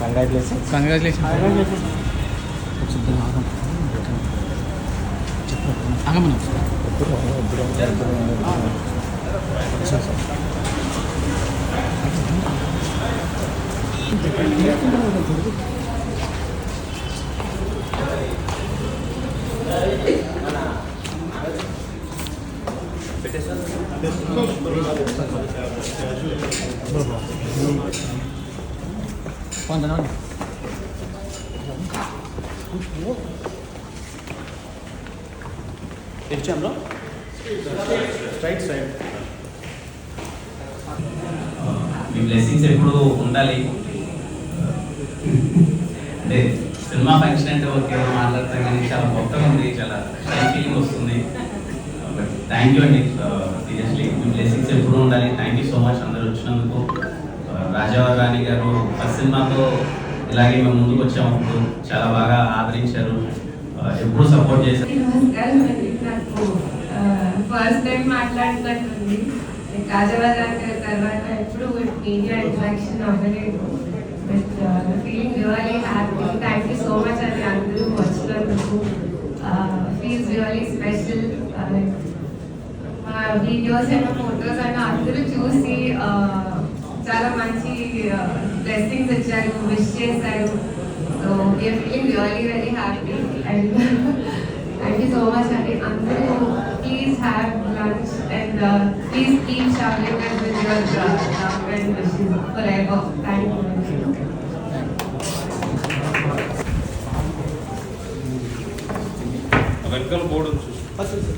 Congratulation congratulation చెప్పండి ఆగమను కొంత తెరిచాంలో స్ట్రైట్ సైడ్. మీ బ్లెస్సింగ్స్ ఎప్పుడు ఉండాలి. అంటే సినిమా ఫంక్షన్ అంటే ఓకే మాట్లాడతాం కానీ చాలా కొత్తగా ఉంది చాలా ఫీలింగ్ వస్తుంది. థ్యాంక్ యూ అండి సీరియస్లీ మీ బ్లెస్సింగ్స్ ఎప్పుడు ఉండాలి. థ్యాంక్ యూ సో మచ్ అందరు వచ్చినందుకు. Uh, రాజావారి రాణి గారు ఫస్ట్ సినిమాతో ఇలాగే మేము ముందుకు వచ్చాము. చాలా బాగా ఆదరించారు. Uh, ఎప్పుడు సపోర్ట్ చేశారు. ఫస్ట్ టైం uh, మాట్లాడుతున్నట్టుంది. రాజవాదాల తర్వాత ఎప్పుడు మీడియా ఇంట్రాక్షన్ అవ్వలేదు. But feeling really happy thank you so much అని అందరూ వచ్చినందుకు ఫీల్స్ రియలీ స్పెషల్ మా వీడియోస్ అయినా ఫొటోస్ అయినా అందరూ చూసి uh, చాలా మంచి బ్లెస్సింగ్స్ ఇచ్చారు విష్ చేశారు. So we are feeling really very happy and thank you so much అండి అందరూ please have lunch and please keep shopping and with your love and wishes forever thank you వెనకాల board ఉంది చూసి